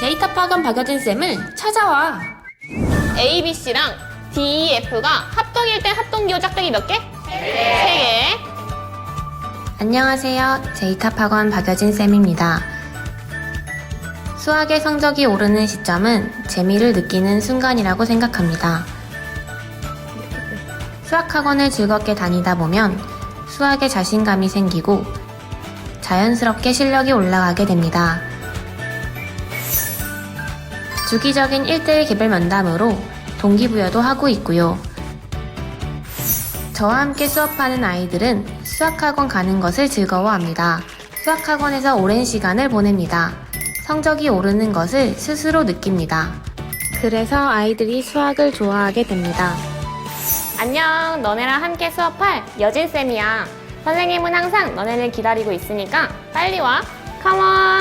데이터 파견 박여진 쌤을 찾아와. A, B, C랑 D, E, F가 합동일 땐 합동기호 짝대기 몇 개? 세 개. 안녕하세요. 데이터 파견 박여진 쌤입니다. 수학의 성적이 오르는 시점은 재미를 느끼는 순간이라고 생각합니다. 수학학원을 즐겁게 다니다 보면 수학에 자신감이 생기고 자연스럽게 실력이 올라가게 됩니다. 주기적인 1대1 개별 면담으로 동기부여도 하고 있고요. 저와 함께 수업하는 아이들은 수학학원 가는 것을 즐거워합니다. 수학학원에서 오랜 시간을 보냅니다. 성적이 오르는 것을 스스로 느낍니다. 그래서 아이들이 수학을 좋아하게 됩니다. 안녕, 너네랑 함께 수업할 여진쌤이야. 선생님은 항상 너네를 기다리고 있으니까 빨리 와. 컴온.